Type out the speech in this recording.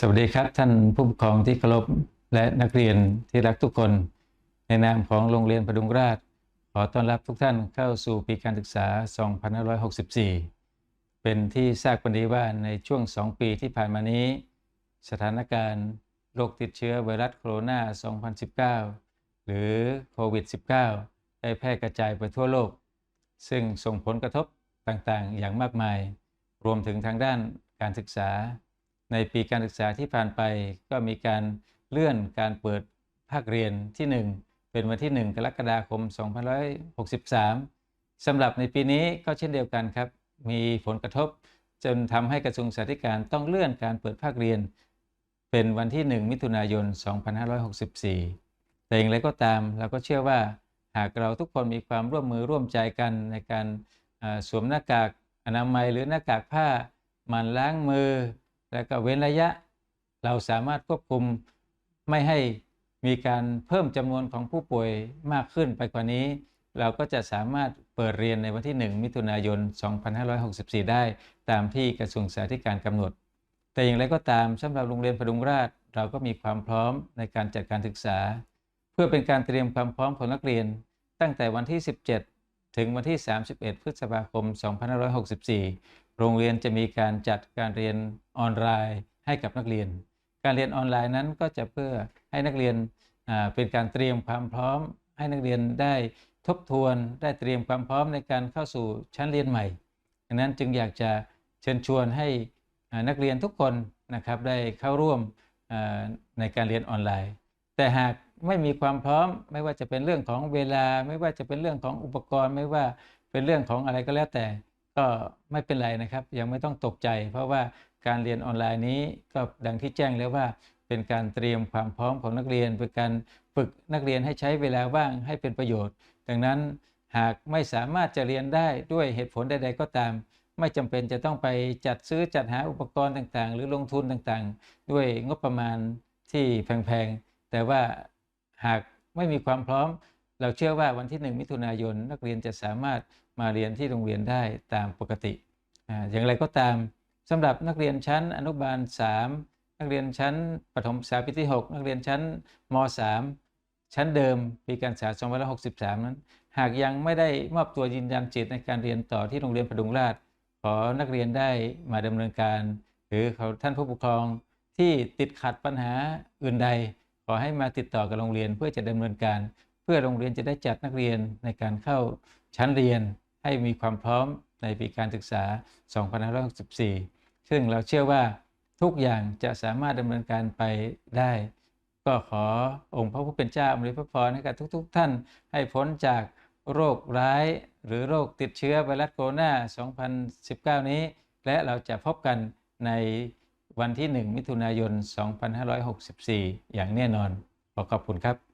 สวัสดีครับท่านผู้ปกครองที่เคารพและนักเรียนที่รักทุกคน ในนามของโรงเรียนพดุงราษฎร์ขอต้อนรับทุกท่านเข้าสู่ปีการศึกษา 2564 เป็นที่ทราบกันดีว่าในช่วง 2 ปีที่ผ่านมานี้ สถานการณ์โรคติดเชื้อไวรัสโคโรนา 2019 หรือโควิด -19 ได้แพร่กระจายไปทั่วโลก ซึ่งส่งผลกระทบต่างๆ อย่างมากมาย รวมถึงทางด้านการศึกษา ในปีการศึกษาที่ผ่านไปก็มีการเลื่อนการเปิดภาคเรียนที่ 1 เป็นวันที่ 1 กรกฎาคม 2563สำหรับในปีนี้ก็เช่นเดียวกันครับ มีผลกระทบจนทำให้กระทรวงสาธารณสุขต้องเลื่อนการเปิดภาคเรียน เป็นวันที่ 1 มิถุนายน 2564 แต่อย่างไรก็ตามเราก็เชื่อว่าหากเราทุกคนมีความร่วมมือร่วมใจกันในการสวมหน้ากากอนามัยหรือหน้ากากผ้ามันล้างมือ แล้วก็เว้นระยะเราสามารถควบคุมไม่ให้มีการเพิ่มจำนวนของผู้ป่วยมากขึ้นไปกว่านี้ เราก็จะสามารถเปิดเรียนในวันที่ 1 มิถุนายน 2564 ได้ตามที่กระทรวงสาธารณสุขกำหนด แต่อย่างไรก็ตามสำหรับโรงเรียนพดุงราษฎร์เราก็มีความพร้อมในการจัดการศึกษา เพื่อเป็นการเตรียมความพร้อมของนักเรียน ตั้งแต่วันที่ 17 ถึงวันที่ 31 พฤษภาคม 2564 โรงเรียนจะมีการจัดการเรียนออนไลน์ให้กับนักเรียน การเรียนออนไลน์นั้นก็จะเพื่อให้นักเรียนเป็นการเตรียมความพร้อม ให้นักเรียนได้ทบทวนได้เตรียมความพร้อมในการเข้าสู่ชั้นเรียนใหม่ดังนั้นจึงอยากจะเชิญชวนให้นักเรียนทุกคนนะครับได้เข้าร่วมในการเรียนออนไลน์ แต่หากไม่มีความพร้อมไม่ว่าจะเป็นเรื่องของเวลา ไม่ว่าจะเป็นเรื่องของอุปกรณ์ ไม่ว่าเป็นเรื่องของอะไรก็แล้วแต่ ก็ไม่เป็นไรนะครับ ยังไม่ต้องตกใจ เพราะว่าการเรียนออนไลน์นี้ก็ดังที่แจ้งแล้วว่าเป็นการเตรียมความพร้อมของนักเรียน เป็นการฝึกนักเรียนให้ใช้เวลาว่างให้เป็นประโยชน์ ดังนั้นหากไม่สามารถจะเรียนได้ด้วยเหตุผลใด ๆ ก็ตาม ไม่จำเป็นจะต้องไปจัดซื้อจัดหาอุปกรณ์ต่างๆ หรือลงทุนต่างๆ ด้วยงบประมาณที่แพงๆ แต่ว่าหากไม่มีความพร้อม เราเชื่อว่าวันที่ 1 มิถุนายนนักเรียนจะสามารถ มาเรียนที่โรงเรียนได้ตามปกติออย่างไรก็ตามสำหรับนักเรียนชั้นอนุบาล 3 นักเรียนชั้นประถมศึกษาปีที่ 6 นักเรียนชั้นม 3 ชั้นเดิมปีการศึกษา2563 นั้น หากยังไม่ได้มอบตัวยืนยันจิตในการเรียนต่อที่โรงเรียนพดุงราษฎร์ขอนักเรียนได้มาดำเนินการ หรือเขาท่านผู้ปกครองที่ติดขัดปัญหาอื่นใด ขอให้มาติดต่อกับโรงเรียนเพื่อจะดำเนินการ เพื่อโรงเรียนจะได้จัดนักเรียนในการเข้าชั้นเรียน ให้มีความพร้อมในปีการศึกษา 2564 ซึ่งเราเชื่อว่าทุกอย่างจะสามารถดำเนินการไปได้ ก็ขอองค์พระผู้เป็นเจ้าอำนวยพระพรให้กับทุก ๆ ท่านให้พ้นจากโรคร้ายหรือโรคติดเชื้อไวรัสโคโรนา 2019 นี้ และเราจะพบกันในวันที่ 1 มิถุนายน 2564 อย่างแน่นอน ขอขอบคุณครับ